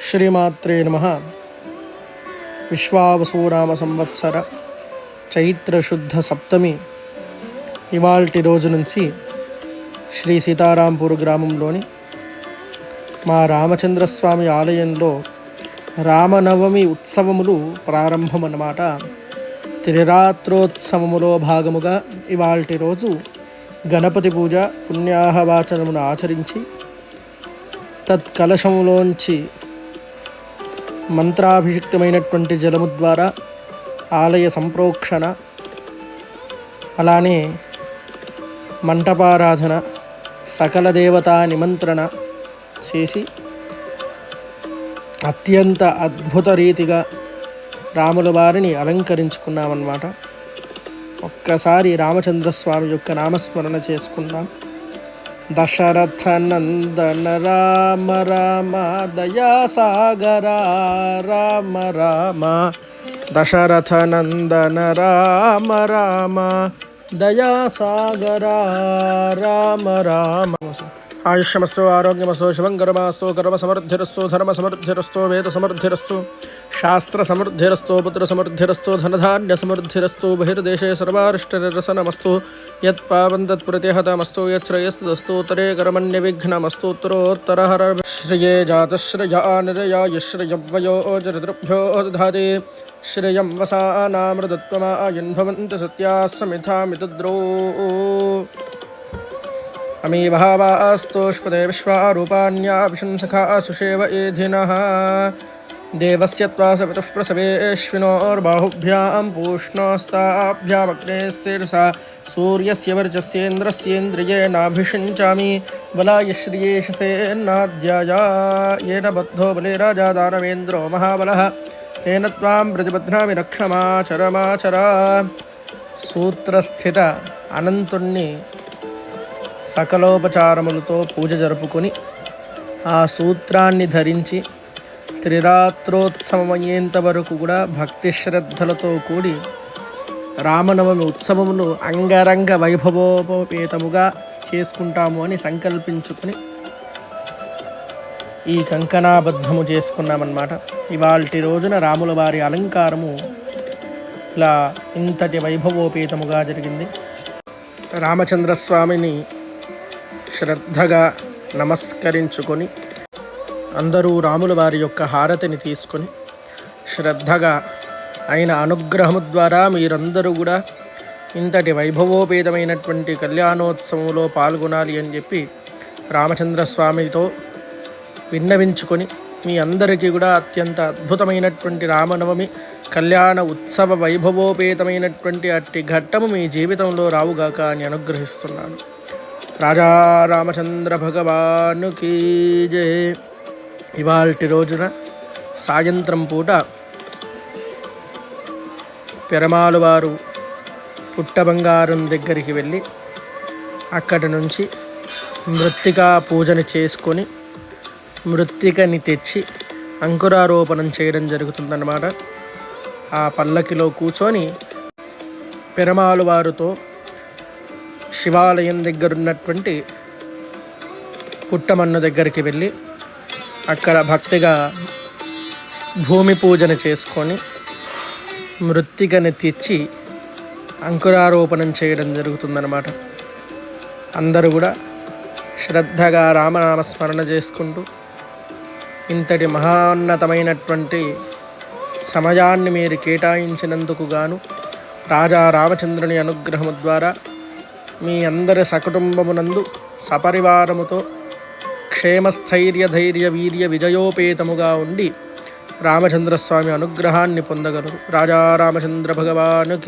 శ్రీమాత్రే నమ. విశ్వావసూరామ సంవత్సర చైత్ర శుద్ధ సప్తమి ఇవాల్టి రోజు నుంచి శ్రీ సీతారాంపూర్ గ్రామంలోని మా రామచంద్రస్వామి ఆలయంలో రామనవమి ఉత్సవములు ప్రారంభమన్నమాట. త్రిరాత్రోత్సవములో భాగముగా ఇవాల్టి రోజు గణపతి పూజ పుణ్యాహవాచనమును ఆచరించి తత్కలశములోంచి మంత్రాభిషిక్తమైనటువంటి జలము ద్వారా ఆలయ సంప్రోక్షణ అలానే మంటపారాధన సకల దేవతా నిమంత్రణ చేసి అత్యంత అద్భుత రీతిగా రాముల వారిని అలంకరించుకున్నామన్నమాట. ఒక్కసారి రామచంద్రస్వామి యొక్క నామస్మరణ చేసుకుందాం. दशरथ नंदन राम राम। दया सागर राम राम दशरथ नंदन राम राम दया दयासागरा राम राम। आयुष्यमस्तु, आरोग्यमस्तु शुभं कर्मास्तु कर्मसमृद्धिरस्तु, धर्मसमृद्धिरस्तु, वेदसमृद्धिरस्तु, शास्त्रसमृद्धिरस्तु, पुत्रसमृद्धिरस्तु, धनधान्यसमृद्धिरस्तु, बहिर्देशे सर्वारिष्टनिरसनमस्तु यत्पावं तत्प्रतिहतमस्तु यच्छ्रयस्तदस्तु, उत्तरे कर्मण्यविघ्नमस्तु, उत्तरोत्तरहर श्रिये जातश्रया निरयायश्रयवयोजृतृभ्यो दधाति, श्रियं वसानामृतत्वमायुन्भवन्ति सत्याः समिधामितद्रो अमी भावास्तोष्पदे विश्वारूपाण्याभिशंसखा सुषेव एधिनः देवस्य त्वा सवितुः प्रसवेश्विनोर्बाहुभ्यां पूष्णस्ताभ्यामग्नेस्तीर्षा सूर्यस्य वर्जस्येन्द्रस्येन्द्रियेणाभिषिञ्चामि बलायश्रियेषसेन्नाद्याया येन बद्धो बले राजा दानवेन्द्रो महाबलः, तेन त्वां प्रतिबध्नामि रक्षमाचरमाचरा। सूत्रस्थित अनन्तुण्णि సకలోపచారములతో పూజ జరుపుకొని ఆ సూత్రాన్ని ధరించి త్రిరాత్రోత్సవమయ్యేంత వరకు కూడా భక్తి శ్రద్ధలతో కూడి రామనవమి ఉత్సవములు అంగరంగ వైభవోపేతముగా చేసుకుంటాము అని సంకల్పించుకొని ఈ కంకణాబద్ధము చేసుకున్నామన్నమాట. ఇవాల్టి రోజున రాముల వారి అలంకారము ఇలా ఇంతటి వైభవోపేతముగా జరిగింది. రామచంద్రస్వామిని శ్రద్ధగా నమస్కరించుకొని అందరూ రాముల వారి యొక్క హారతిని తీసుకొని శ్రద్ధగా ఆయన అనుగ్రహము ద్వారా మీరందరూ కూడా ఇంతటి వైభవోపేతమైనటువంటి కళ్యాణోత్సవంలో పాల్గొనాలి అని చెప్పి రామచంద్రస్వామితో విన్నవించుకొని మీ అందరికీ కూడా అత్యంత అద్భుతమైనటువంటి రామనవమి కళ్యాణ ఉత్సవ వైభవోపేతమైనటువంటి అట్టి ఘట్టము మీ జీవితంలో రావుగాక అని అనుగ్రహిస్తున్నాను. రాజా రామచంద్ర భగవానుకి జయ ఇవాల్టి రోజున సాయంత్రం పూట పెరమాలు వారు పుట్టబంగారం దగ్గరికి వెళ్ళి అక్కడి నుంచి మృత్తికా పూజను చేసుకొని మృత్తికని తెచ్చి అంకురారోపణం చేయడం జరుగుతుందన్నమాట. ఆ పల్లకిలో కూర్చొని పెరమాలు వారితో శివాలయం దగ్గర ఉన్నటువంటి పుట్టమన్ను దగ్గరికి వెళ్ళి అక్కడ భక్తిగా భూమి పూజన చేసుకొని మృత్తికని తెచ్చి అంకురారోపణం చేయడం జరుగుతుందన్నమాట. అందరూ కూడా శ్రద్ధగా రామనామస్మరణ చేసుకుంటూ ఇంతటి మహాన్నతమైనటువంటి సమయాన్ని మీరు కేటాయించినందుకు గాను రాజా రామచంద్రుని అనుగ్రహము ద్వారా మీ అందరి సకుటుంబమునందు సపరివారముతో క్షేమస్థైర్య ధైర్య వీర్య విజయోపేతముగా ఉండి రామచంద్రస్వామి అనుగ్రహాన్ని పొందగలరు. రాజా రామచంద్ర భగవానుకి